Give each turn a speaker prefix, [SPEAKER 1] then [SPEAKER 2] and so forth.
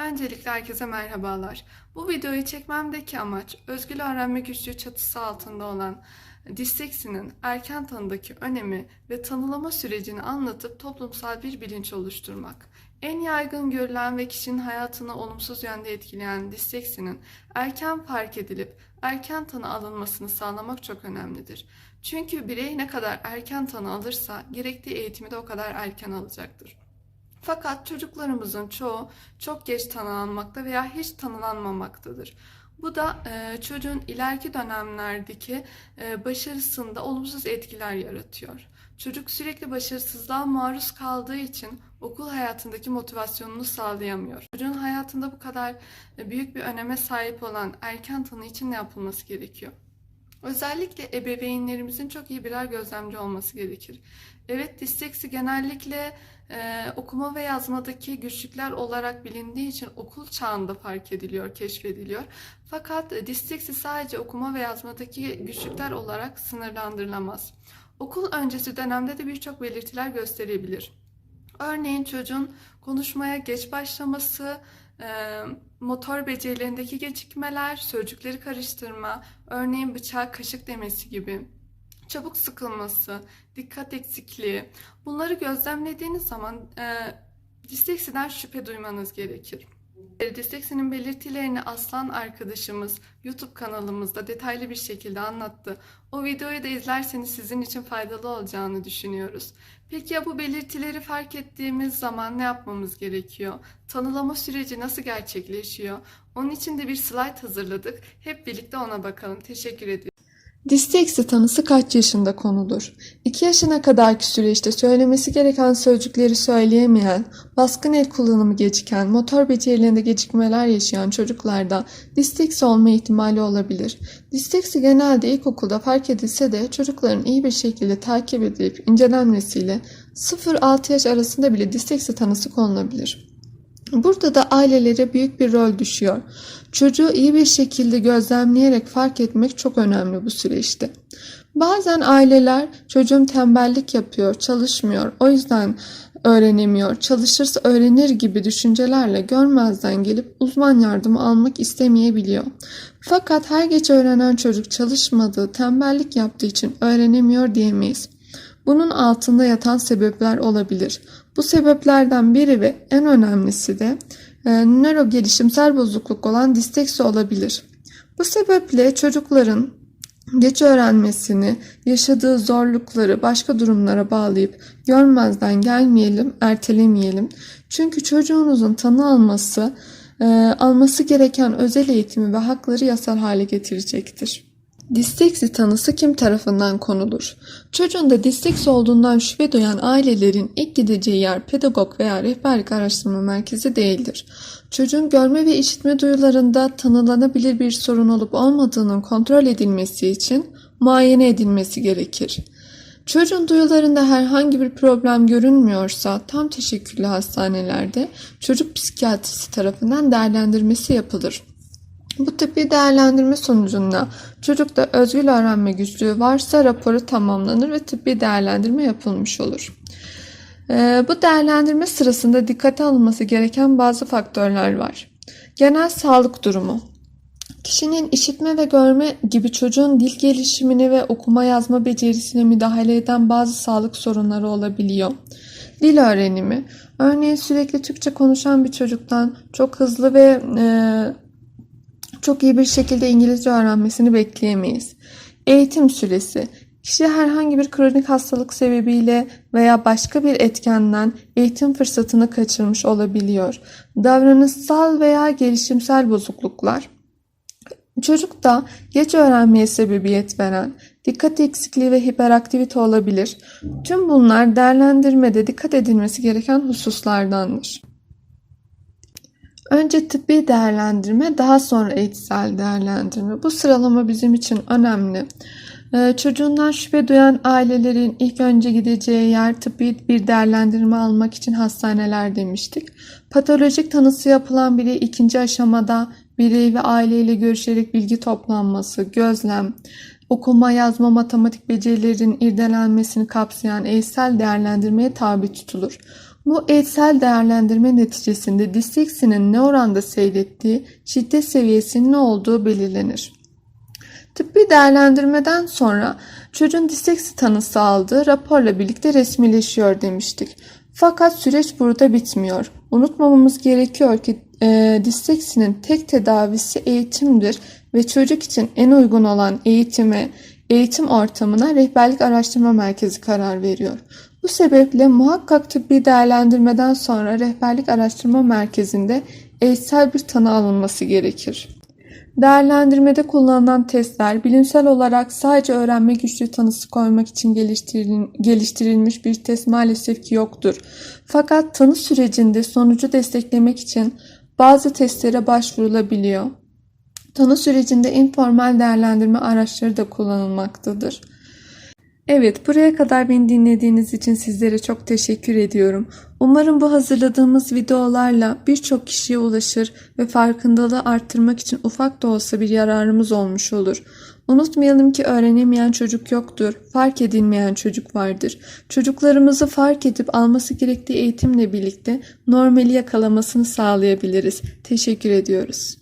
[SPEAKER 1] Öncelikle herkese merhabalar. Bu videoyu çekmemdeki amaç özgül öğrenme güçlüğü çatısı altında olan disleksinin erken tanıdaki önemi ve tanılama sürecini anlatıp toplumsal bir bilinç oluşturmak. En yaygın görülen ve kişinin hayatını olumsuz yönde etkileyen disleksinin erken fark edilip erken tanı alınmasını sağlamak çok önemlidir. Çünkü birey ne kadar erken tanı alırsa gerektiği eğitimi de o kadar erken alacaktır. Fakat çocuklarımızın çoğu çok geç tanılanmakta veya hiç tanılanmamaktadır. Bu da e, çocuğun ileriki dönemlerdeki e, başarısında olumsuz etkiler yaratıyor. Çocuk sürekli başarısızlığa maruz kaldığı için okul hayatındaki motivasyonunu sağlayamıyor. Çocuğun hayatında bu kadar e, büyük bir öneme sahip olan erken tanı için ne yapılması gerekiyor? Özellikle ebeveynlerimizin çok iyi birer gözlemci olması gerekir. Evet disleksi genellikle e, okuma ve yazmadaki güçlükler olarak bilindiği için okul çağında fark ediliyor, keşfediliyor. Fakat e, disleksi sadece okuma ve yazmadaki güçlükler olarak sınırlandırılamaz. Okul öncesi dönemde de birçok belirtiler gösterebilir. Örneğin çocuğun konuşmaya geç başlaması, e, motor becerilerindeki gecikmeler, sözcükleri karıştırma, örneğin bıçak kaşık demesi gibi, çabuk sıkılması, dikkat eksikliği. Bunları gözlemlediğiniz zaman e, disleksiden şüphe duymanız gerekir. Disleksinin belirtilerini Aslan arkadaşımız YouTube kanalımızda detaylı bir şekilde anlattı. O videoyu da izlerseniz sizin için faydalı olacağını düşünüyoruz. Peki ya bu belirtileri fark ettiğimiz zaman ne yapmamız gerekiyor? Tanılama süreci nasıl gerçekleşiyor? Onun için de bir slide hazırladık. Hep birlikte ona bakalım. Teşekkür ediyorum.
[SPEAKER 2] Disleksi tanısı kaç yaşında konulur? 2 yaşına kadarki süreçte söylemesi gereken sözcükleri söyleyemeyen, baskın el kullanımı geciken, motor becerilerinde gecikmeler yaşayan çocuklarda disleksi olma ihtimali olabilir. Disleksi genelde ilkokulda fark edilse de çocukların iyi bir şekilde takip edilip incelenmesiyle 0-6 yaş arasında bile disleksi tanısı konulabilir. Burada da ailelere büyük bir rol düşüyor. Çocuğu iyi bir şekilde gözlemleyerek fark etmek çok önemli bu süreçte. Bazen aileler çocuğum tembellik yapıyor, çalışmıyor, o yüzden öğrenemiyor, çalışırsa öğrenir gibi düşüncelerle görmezden gelip uzman yardımı almak istemeyebiliyor. Fakat her geç öğrenen çocuk çalışmadığı, tembellik yaptığı için öğrenemiyor diyemeyiz. Bunun altında yatan sebepler olabilir. Bu sebeplerden biri ve en önemlisi de e, nöro gelişimsel bozukluk olan disleksi olabilir. Bu sebeple çocukların geç öğrenmesini, yaşadığı zorlukları başka durumlara bağlayıp görmezden gelmeyelim, ertelemeyelim. Çünkü çocuğunuzun tanı alması, e, alması gereken özel eğitimi ve hakları yasal hale getirecektir. Disleksi tanısı kim tarafından konulur? Çocuğunda disleksi olduğundan şüphe duyan ailelerin ilk gideceği yer pedagog veya rehberlik araştırma merkezi değildir. Çocuğun görme ve işitme duyularında tanılanabilir bir sorun olup olmadığının kontrol edilmesi için muayene edilmesi gerekir. Çocuğun duyularında herhangi bir problem görünmüyorsa tam teşekküllü hastanelerde çocuk psikiyatrisi tarafından değerlendirmesi yapılır. Bu tıbbi değerlendirme sonucunda çocukta özgül öğrenme güçlüğü varsa raporu tamamlanır ve tıbbi değerlendirme yapılmış olur. Ee, bu değerlendirme sırasında dikkate alınması gereken bazı faktörler var. Genel sağlık durumu, Kişinin işitme ve görme gibi çocuğun dil gelişimine ve okuma yazma becerisine müdahale eden bazı sağlık sorunları olabiliyor. Dil öğrenimi, örneğin sürekli Türkçe konuşan bir çocuktan çok hızlı ve e, çok iyi bir şekilde İngilizce öğrenmesini bekleyemeyiz. Eğitim süresi. Kişi herhangi bir kronik hastalık sebebiyle veya başka bir etkenden eğitim fırsatını kaçırmış olabiliyor. Davranışsal veya gelişimsel bozukluklar. Çocukta geç öğrenmeye sebebiyet veren dikkat eksikliği ve hiperaktivite olabilir. Tüm bunlar değerlendirmede dikkat edilmesi gereken hususlardandır. Önce tıbbi değerlendirme, daha sonra eğitsel değerlendirme. Bu sıralama bizim için önemli. Ee, çocuğundan şüphe duyan ailelerin ilk önce gideceği yer tıbbi bir değerlendirme almak için hastaneler demiştik. Patolojik tanısı yapılan biri ikinci aşamada birey ve aileyle görüşerek bilgi toplanması, gözlem, okuma, yazma, matematik becerilerin irdelenmesini kapsayan eğitsel değerlendirmeye tabi tutulur. Bu eğitsel değerlendirme neticesinde disleksinin ne oranda seyrettiği, şiddet seviyesinin ne olduğu belirlenir. Tıbbi değerlendirmeden sonra çocuğun disleksi tanısı aldığı raporla birlikte resmileşiyor demiştik. Fakat süreç burada bitmiyor. Unutmamamız gerekiyor ki e, disleksinin tek tedavisi eğitimdir ve çocuk için en uygun olan eğitime, eğitim ortamına rehberlik araştırma merkezi karar veriyor. Bu sebeple muhakkak tıbbi değerlendirmeden sonra rehberlik araştırma merkezinde eğitsel bir tanı alınması gerekir. Değerlendirmede kullanılan testler bilimsel olarak sadece öğrenme güçlüğü tanısı koymak için geliştirilmiş bir test maalesef ki yoktur. Fakat tanı sürecinde sonucu desteklemek için bazı testlere başvurulabiliyor. Tanı sürecinde informal değerlendirme araçları da kullanılmaktadır. Evet, buraya kadar beni dinlediğiniz için sizlere çok teşekkür ediyorum. Umarım bu hazırladığımız videolarla birçok kişiye ulaşır ve farkındalığı arttırmak için ufak da olsa bir yararımız olmuş olur. Unutmayalım ki öğrenemeyen çocuk yoktur, fark edilmeyen çocuk vardır. Çocuklarımızı fark edip alması gerektiği eğitimle birlikte normali yakalamasını sağlayabiliriz. Teşekkür ediyoruz.